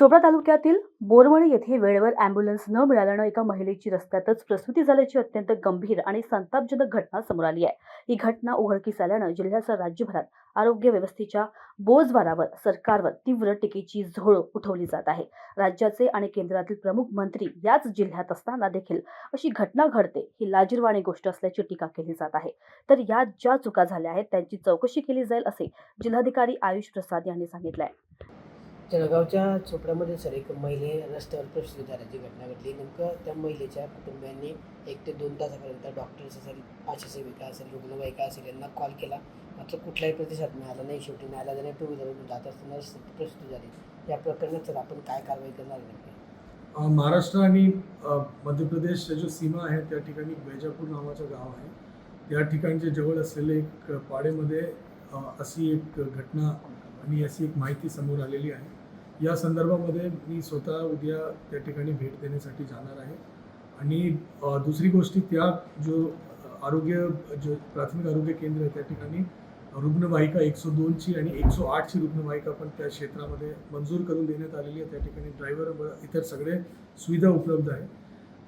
चोपडा तालुक्यातील बोरवणी येथे वेळेवर अँब्युलन्स न मिळाल्यानं एका महिलेची रस्त्यातच प्रसूती झाल्याची अत्यंत गंभीर आणि संतापजनक घटना समोर आली आहे. ही घटना उघडकीस आल्यानं जिल्ह्यासह राज्यभरात आरोग्य व्यवस्थेच्या बोजवारावर सरकारवर तीव्र टीकेची झोळ उठवली जात आहे. राज्याचे आणि केंद्रातील प्रमुख मंत्री याच जिल्ह्यात असताना देखील अशी घटना घडते ही लाजीरवाणी गोष्ट असल्याची टीका केली जात आहे. तर यात ज्या चुका झाल्या आहेत त्यांची चौकशी केली जाईल असे जिल्हाधिकारी आयुष प्रसाद यांनी सांगितलं आहे जळगावच्या चोपड्यामध्ये सर एक महिले रस्त्यावर प्रसूती झाल्याची घटना घडली. नेमकं त्या महिलेच्या कुटुंबियांनी एक ते दोन तासापर्यंत डॉक्टर्स असेल आशासेविका असेल रुग्णवाहिका असेल यांना कॉल केला. मात्र कुठलाही प्रतिसाद मिळाला नाही. शेवटी न्यायालयाने टू व्हीलरवरून जात असताना प्रसूती झाली. या प्रकरणात सर आपण काय कारवाई करणार नाही महाराष्ट्र आणि मध्य प्रदेशच्या जो सीमा आहे त्या ठिकाणी बैजापूर नावाचं गाव आहे. त्या ठिकाणच्या जवळ असलेले एक पाडेमध्ये अशी एक घटना आणि अशी एक माहिती समोर आलेली आहे. या संदर्भामध्ये मी स्वतः उद्या त्या ठिकाणी भेट देण्यासाठी जाणार आहे. आणि दुसरी गोष्टी त्या जो आरोग्य जो प्राथमिक आरोग्य केंद्र आहे त्या ठिकाणी रुग्णवाहिका एकशे दोनची आणि एकशे आठची रुग्णवाहिका पण त्या क्षेत्रामध्ये मंजूर करून देण्यात आलेली आहे. त्या ठिकाणी ड्रायव्हर व इतर सगळे सुविधा उपलब्ध आहे.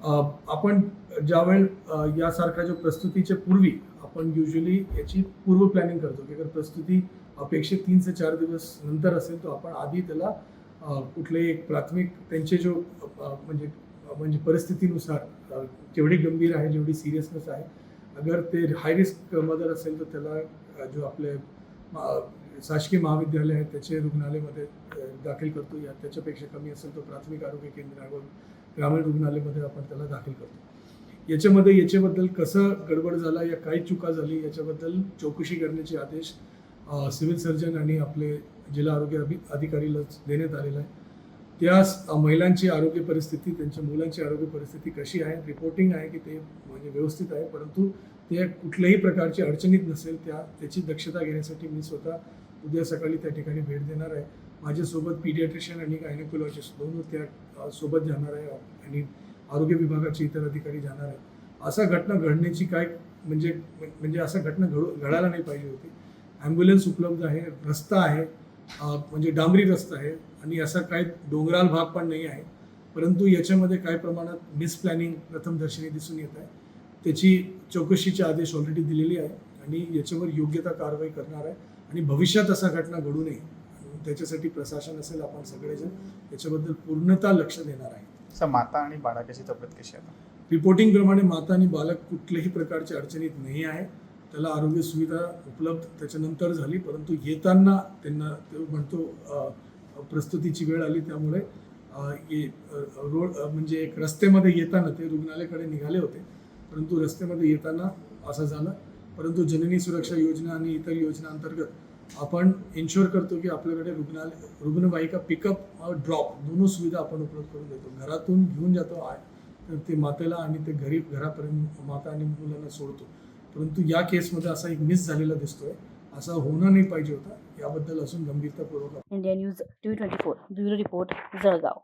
आपण ज्यावेळेस यासारख्या जो प्रस्तुतीच्या पूर्वी आपण युजली याची पूर्व प्लॅनिंग करतो की जर प्रस्तुती अपेक्षित तीन ते चार दिवस नंतर असेल तर आपण आधी त्याला कुठलेही एक प्राथमिक त्यांचे जो म्हणजे म्हणजे परिस्थितीनुसार जेवढी केवढी गंभीर आहे जेवढी सिरियसनेस आहे अगर ते हाय रिस्क मदर असेल तर त्याला जो आपले शासकीय महाविद्यालय आहे त्याचे रुग्णालयामध्ये दाखल करतो. या त्याच्यापेक्षा कमी असेल तर प्राथमिक आरोग्य केंद्रावर ग्रामीण रुग्णालयामध्ये आपण त्याला दाखल करतो. याच्यामध्ये याच्याबद्दल कसं गडबड झाला या काही चुका झाली याच्याबद्दल चौकशी करण्याचे आदेश सिव्हिल सर्जन आणि आपले जिल्हा आरोग्य अभि अधिकारीला देण्यात आलेला आहे. त्या महिलांची आरोग्य परिस्थिती त्यांच्या मुलांची आरोग्य परिस्थिती कशी आहे? रिपोर्टिंग आहे की ते म्हणजे व्यवस्थित आहे परंतु ते कुठल्याही प्रकारची अडचणीत नसेल त्या त्याची दक्षता घेण्यासाठी मी स्वतः उद्या सकाळी त्या ठिकाणी भेट देणार आहे. माझ्यासोबत पीडियाट्रिशियन आणि गायनेकोलॉजिस्ट दोन त्या सोबत जाणार आहे आणि आरोग्य विभागाचे इतर अधिकारी जाणार आहे असा घटना घडण्याची काय म्हणजे म्हणजे असा घटना घडू घडायला नाही पाहिजे होती. ॲम्ब्युलन्स उपलब्ध आहे रस्ता आहे म्हणजे डांबरी रस्ता आहे आणि असा काय डोंगराळ भाग पण नाही आहे. परंतु याच्यामध्ये काही प्रमाणात मिसप्लॅनिंग प्रथमदर्शनी दिसून येत आहे. त्याची चौकशीचे आदेश ऑलरेडी दिलेली आहे आणि याच्यावर योग्यता कारवाई करणार आहे आणि भविष्यात असा घटना घडू नये. त्याच्यासाठी प्रशासन असेल आपण सगळेजण याच्याबद्दल पूर्णतः लक्ष देणार आहे. सर माता आणि बाळाची तब्येत कशी आहे? रिपोर्टिंगप्रमाणे माता आणि बालक कुठल्याही प्रकारच्या अडचणीत नाही आहे. त्याला आरोग्य सुविधा उपलब्ध त्याच्यानंतर झाली परंतु येताना त्यांना तो म्हणतो प्रस्तुतीची वेळ आली त्यामुळे ये- रोड म्हणजे एक रस्त्यामध्ये येताना ते रुग्णालयाकडे निघाले होते परंतु रस्त्यामध्ये येताना असं झालं. परंतु जननी सुरक्षा योजना आणि इतर योजना अंतर्गत आपण इन्शुअर करतो की आपल्याकडे रुग्णालय रुग्णवाहिका पिकअप ड्रॉप दोन्ही सुविधा आपण उपलब्ध करून देतो. घरातून घेऊन जातो आहे तर ते मातेला आणि ते घरी घरापर्यंत माता आणि मुलांना सोडतो. परंतु या केसमध्ये असा एक मिस झालेला दिसतोय. असा होणं नाही पाहिजे होता. याबद्दल असून गंभीरतापूर्वक India news T twenty four bureau report Jalgaon.